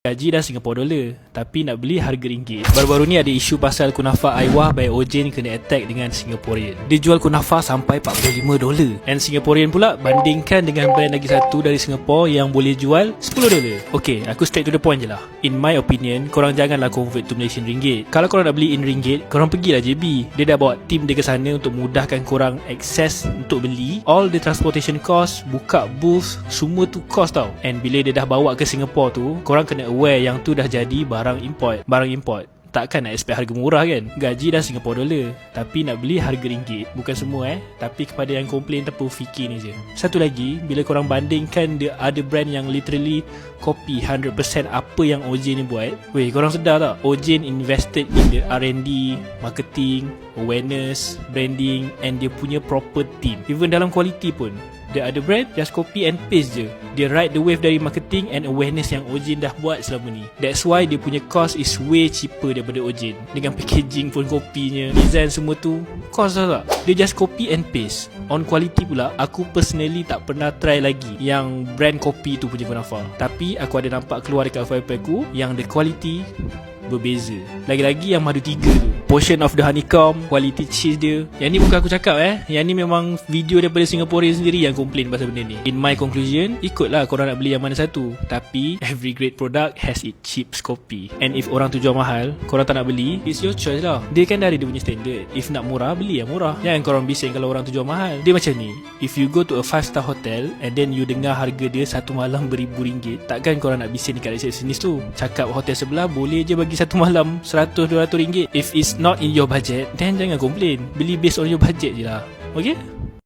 Gaji dah Singapore dollar Tapi nak beli harga ringgit. Baru-baru ni ada isu pasal kunafa Aiwah by Ojin kena attack dengan Singaporean. Dia jual kunafa sampai 45 dolar And Singaporean pula bandingkan dengan brand lagi satu dari Singapore Yang boleh jual 10 dolar Okay, aku straight to the point je lah. In my opinion, korang janganlah convert to Malaysian ringgit. Kalau korang nak beli in ringgit, korang pergilah JB Dia dah bawa tim dia ke sana untuk mudahkan korang access untuk beli. All the transportation cost, buka booth, semua tu cost tau. And bila dia dah bawa ke Singapore tu, korang kena aware yang tu dah jadi barang import. Barang import Takkan nak expect harga murah kan? Gaji dah Singapore dollar Tapi nak beli harga ringgit. Bukan semua eh? Tapi kepada yang komplain Tepu fikir ni je. Satu lagi Bila korang bandingkan The other brand yang literally Copy 100% apa yang Ojin ni buat Weh korang sedar tak? Ojin invested in the R&D Marketing Awareness Branding And dia punya proper team. Even dalam quality pun The other brand just copy and paste je. Dia ride the wave dari marketing and awareness yang Ojin dah buat selama ni. That's why dia punya cost is way cheaper daripada Ojin. Dengan packaging pun kopinya Design semua tu Cost lah tak? Dia just copy and paste. On quality pula Aku personally tak pernah try lagi Yang brand kopi tu punya kunafa Tapi aku ada nampak keluar dekat FYP aku Yang the quality berbeza. Lagi-lagi yang madu tiga tu Portion of the honeycomb Quality cheese dia. Yang ni bukan aku cakap eh. Yang ni memang video daripada Singaporean sendiri Yang komplain pasal benda ni. In my conclusion Ikutlah korang nak beli yang mana satu. Tapi Every great product Has its cheap copy And if orang tu jual mahal Korang tak nak beli It's your choice lah. Dia kan dari dia punya standard. If nak murah Beli yang murah. Jangan korang bising Kalau orang tu jual mahal. Dia macam ni. If you go to a 5 star hotel And then you dengar harga dia Satu malam beribu ringgit Takkan korang nak bising Dekat resepsionis tu. Cakap hotel sebelah Boleh je bagi satu malam 100-200 ringgit. If it's not in your budget. Then jangan complain. Beli based on your budget je lah. Okay